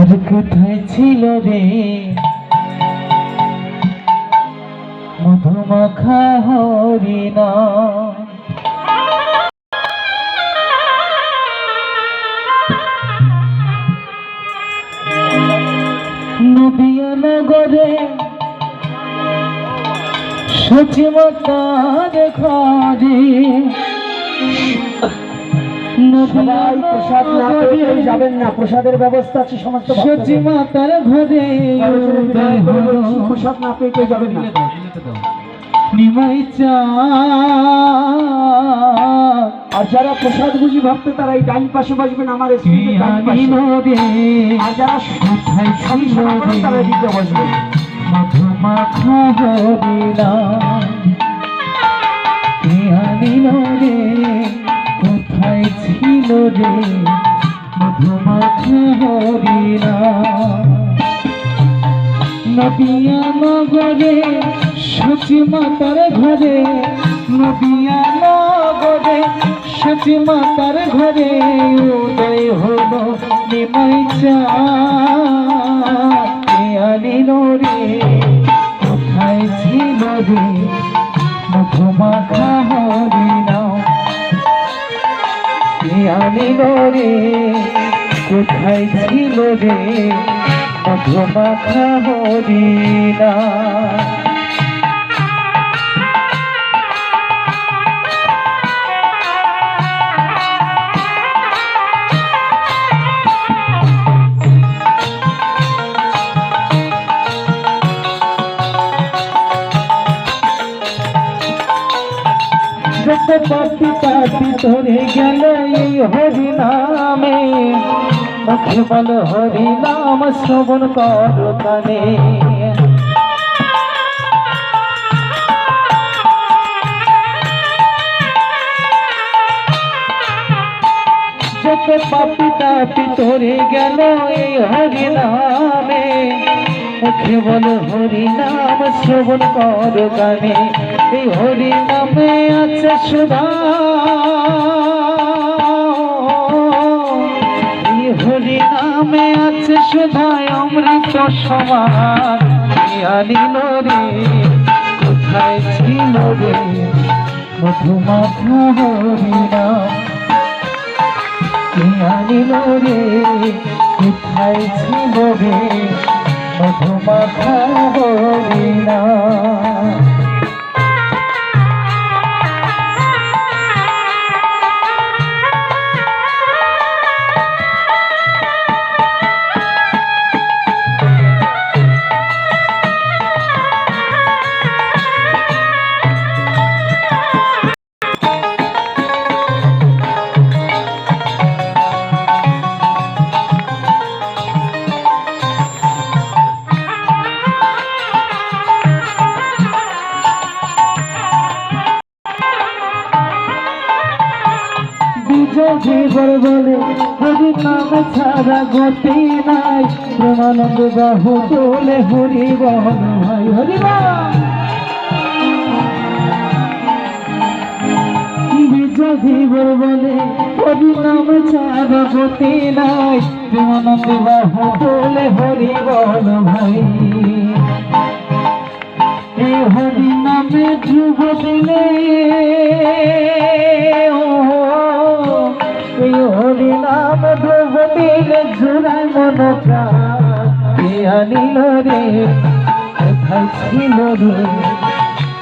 আর কোথায় ছিল রে? মধুমাখা হরিণা। নদিয়া নগরে সচিমতার ঘরে সবাই প্রসাদ না কেউ যাবেন না। প্রসাদের ব্যবস্থা আছে সমস্ত ভক্তদের। সচিমাতার ঘরে প্রসাদ না পেয়ে কেউ যাবেন না। নিমাই আর যারা প্রসাদ বুঝি ভক্ত তারা এই ডাইন পাশে বসবেন আমার আর যারা তারা বসবেন। ছিল রে মধুমাখা হরিণা। নদিয়া নগরে সচি মাতার ঘরে, নদিয়া নগরে সচি ঘরে উদয় হলো নিমাই চা। কে রে? কোথায় ছিল রে? মধুমাখা হরিণা। কে আনিল রে কোথায় ছিল রে মধুমাখা হরিণা? যত পাপি পাপি ধরে গেল এই হরিনামে। মুখে বল হরিনাম শ্রবণ কর কানে যত পাপি তাপি ধরে গেল এই হরিনামে। মুখে বল হরিনাম শ্রবণ কর গানে। এই হরিনামে আছে সুধা। এই হরিনামে আছে সুধায় অমৃত সমান আনিল রে? কোথায় ছিল রে? মধুমাখা হরিনাম। কে আনিল রে? কোথায় ছিল রে? মধুমাখা হরিণা জীবর বলে হরি নাম ছাড়া গতি নাই। প্রেমানন্দ বাহু তোলে হরি বল ভাই হরি জীবর বলে হরি নাম ছাড়া গতি নাই। প্রেমানন্দ বাহু তোলে হরি বল ভাই হরি নামে ধ্রুব দিলে। নাম ধ্রুব দিলে জোড়ায় মন কে আনিল রে? কোথায় ছিল রে?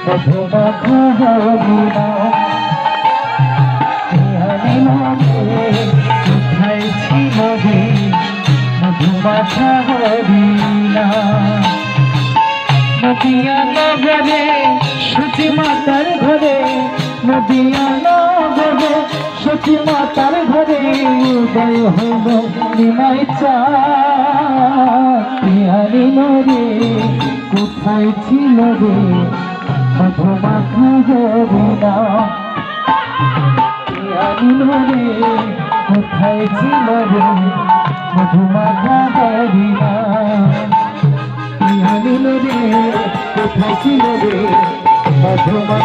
মধুমাখা হরি নাম কে আনিল রে? কোথায় ছিল রে? মধুমাখা হরি নদিয়া নগরে সচি মাতার ঘরে নদিয়া নগরে সচি মাতার ঘরে উদয় হইল নিমাই চারি রে কোথায় ছিল রে? মধুমাখা হরিণা আনিল রে কোথায় ছিল রে? মধুমাখা হরিণা আনিল রে কোথায় ছিল রে? মধুমা